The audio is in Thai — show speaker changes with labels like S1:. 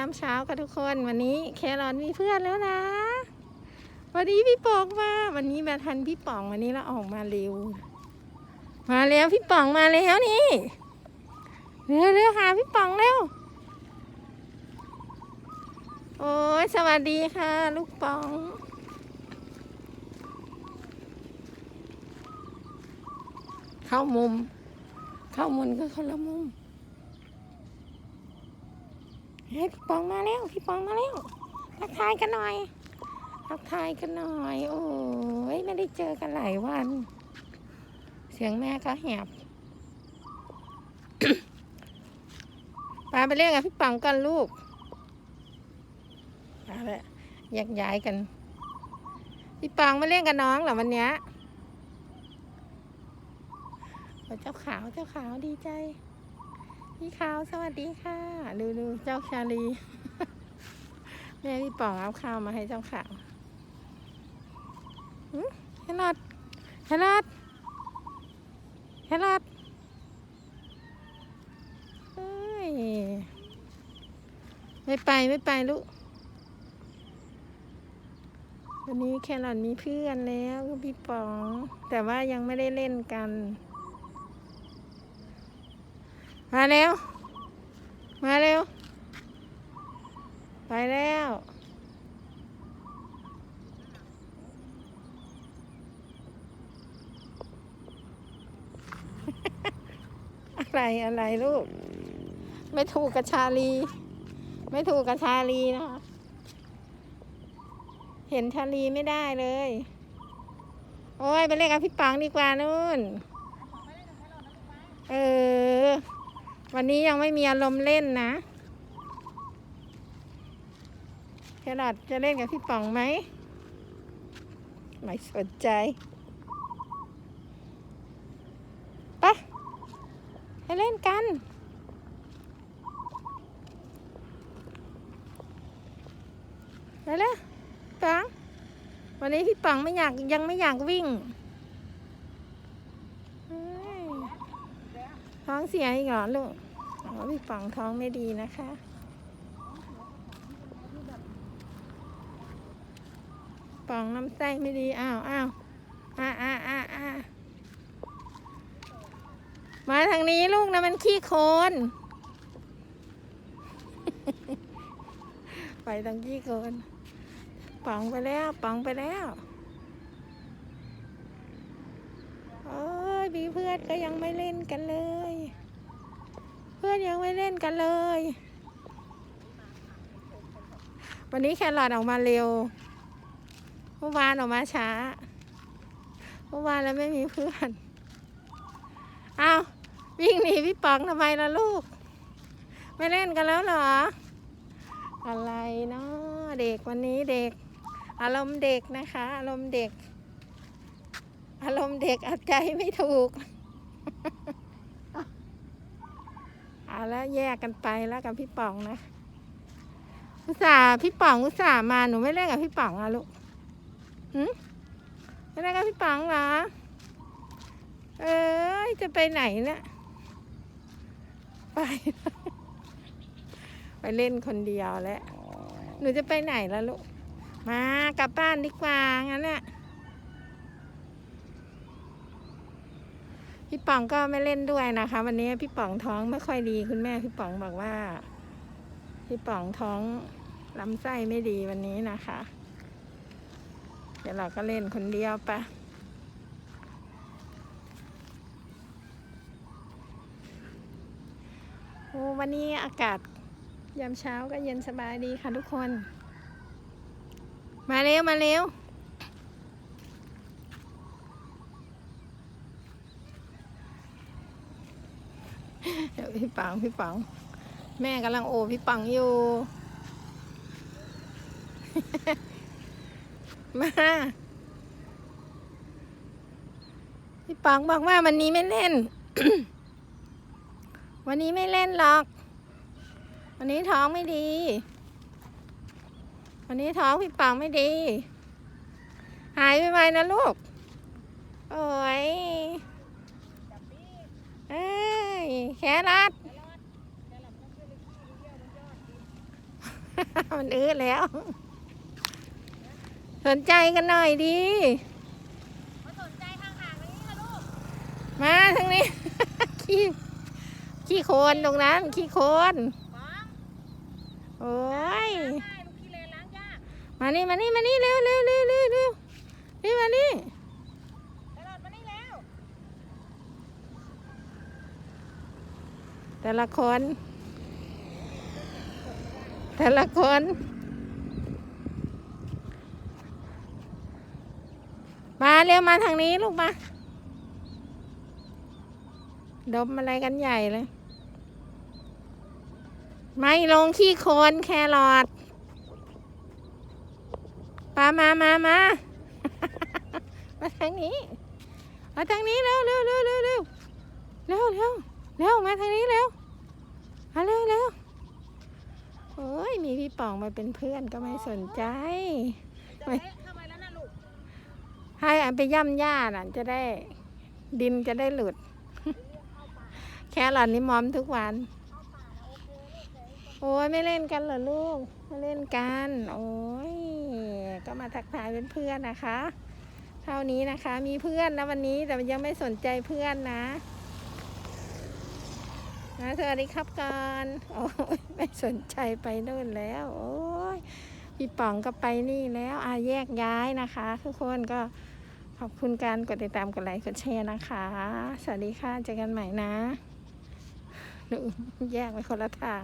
S1: น้ำเช้าค่ะทุกคนวันนี้แครอนมีเพื่อนแล้วนะ วันนี้พี่ป๋องมาวันนี้มาทันพี่ป๋องวันนี้เราออกมาเร็ว มาแล้วพี่ป๋องมาแล้วนี่เร็วเร็วหาพี่ป๋องเร็วโอ้ยสวัสดีค่ะ ลูกป๋องเข้ามุม เข้ามุมก็คนละมุม เฮ้ยพี่ปองมาแล้วพี่ปองมาแล้วทักทายกันหน่อยทักทายกันหน่อย โอ้ยไม่ได้เจอกันหลายวัน เสียงแม่ก็แหบปาไปเล่นกับพี่ปองกันลูกเอาละแยกย้ายกัน พี่ปองมาเล่นกับน้องเหรอวันเนี้ยเจ้าขาวเจ้าขาวดีใจ พี่ขาวสวัสดีค่ะ ดูดูเจ้าชาลี แม่พี่ป๋องเอาข้าวมาให้เจ้าขาวหึแครอทแครอทแครอทเฮ้ย ไม่ไปไม่ไปลูก วันนี้แครอทมีเพื่อนแล้วคือพี่ป๋อง แต่ว่ายังไม่ได้เล่นกัน มาเร็ว มาเร็ว ไปแล้ว อะไรอะไรลูก ไม่ถูกกับชาลี ไม่ถูกกับชาลีนะคะเห็นชาลีไม่ได้เลย โอ้ยไปเล่นกับพี่ปังดีกว่านู่น เออ วันนี้ยังไม่มีอารมณ์เล่นนะแครอทจะเล่นกับพี่ป๋องไหม ไม่สนใจไปะให้เล่นกันไปเลยปังวันนี้พี่ป๋องไม่อยากยังไม่อยากวิ่งท้องเสียอีกเหรอลูก อ๋อพี่ป๋องท้องไม่ดีนะคะป๋องน้ำไส้ไม่ดี อ้าวอ้าวอ่าอ่าอ่าอ่ามาทางนี้ลูกนะมันขี้โคลนไปทางขี้โคลนป๋องไปแล้วป๋องไปแล้วโอ้ยมีเพื่อนก็ยังไม่เล่นกันเลยเพื่อนยังไม่เล่นกันเลย วันนี้แครอทออกมาเร็วเมื่อวานออกมาช้าเมื่อวานแล้วไม่มีเพื่อนเอาวิ่งหนีพี่ป๋องทำไมล่ะลูก ไม่เล่นกันแล้วเหรอ อะไรเนาะเด็กวันนี้เด็ก อารมณ์เด็กนะคะ อารมณ์เด็ก อารมณ์เด็กเอาใจไม่ถูก เอาแล้วแยกกันไปแล้วกับพี่ป๋องนะ อุตส่าห์พี่ป๋องอุตส่าห์มาหนูไม่เล่นกับพี่ป๋องอะลูกหืมไม่เล่นกับพี่ป๋องเหรอ เอ้ยจะไปไหนเนี่ยไป ไปเล่นคนเดียวแล้ว หนูจะไปไหนล่ะลูก มากลับบ้านดีกว่างั้นน่ะ พี่ป๋องก็ไม่เล่นด้วยนะคะ วันนี้พี่ป๋องท้องไม่ค่อยดีคุณแม่พี่ป๋องบอกว่า พี่ป๋องท้องลำไส้ไม่ดีวันนี้นะคะ เดี๋ยวเราก็เล่นคนเดียวปะโอ้วันนี้อากาศยามเช้าก็เย็นสบายดีค่ะทุกคน มาเร็ว มาเร็ว เดี๋ยวพี่ปังพี่ปัง แม่กำลังโอบพี่ปังอยู่ มา พี่ปังบอกว่าวันนี้ไม่เล่น วันนี้ไม่เล่นหรอก วันนี้ท้องไม่ดี วันนี้ท้องพี่ปังไม่ดี หายไปไหมนะลูก โอ้ยเอ้ย แครัดมันอื้อแล้ว สนใจกันหน่อยดี
S2: มาสนใจทางห่างๆนี้นะลูก
S1: มาทางนี้ ขี้ขี้โคลนตรงนั้น ขี้โคลน
S2: ป๋อง
S1: โอ้ย
S2: ล้างง่ายลูกขี้เลนล้างยาก
S1: มานี่มานี่มานี่เร็วเร็วเร็วเร็วเร็วนี่มานี่
S2: ตลอดมานี่แล้ว
S1: แต่ละคน แต่ละคนมาเร็วมาทางนี้ลูกมา ดมอะไรกันใหญ่เลย ไม่ลงขี้โคลนแครอทปามามามา มาทางนี้ มาทางนี้เร็วเร็วเร็วเร็วเร็วเร็ว เร็วมาทางนี้เร็วมาเร็วเร็วโอ้ยมีพี่ป๋องมาเป็นเพื่อนก็ไม่สนใจ
S2: ไปแล้วนะลูก
S1: ให้อันไปย่ำหญ้าน่ะจะได้ดินจะได้หลุด แค่หลอนนี่มอมทุกวัน โอ้ยไม่เล่นกันเหรอลูกไม่เล่นกัน โอ้ยก็มาทักทายเป็นเพื่อนนะคะ เท่านี้นะคะ มีเพื่อนนะวันนี้แต่ยังไม่สนใจเพื่อนนะ นะสวัสดีครับกอนโอ้ยไม่สนใจไปนู่นแล้ว โอ้ยพี่ป๋องก็ไปนี่แล้วอาแยกย้ายนะคะ ทุกคนก็ขอบคุณการกดติดตามกดไลค์กดแชร์นะคะ สวัสดีค่ะเจอกันใหม่นะหนูแยกไปคนละทาง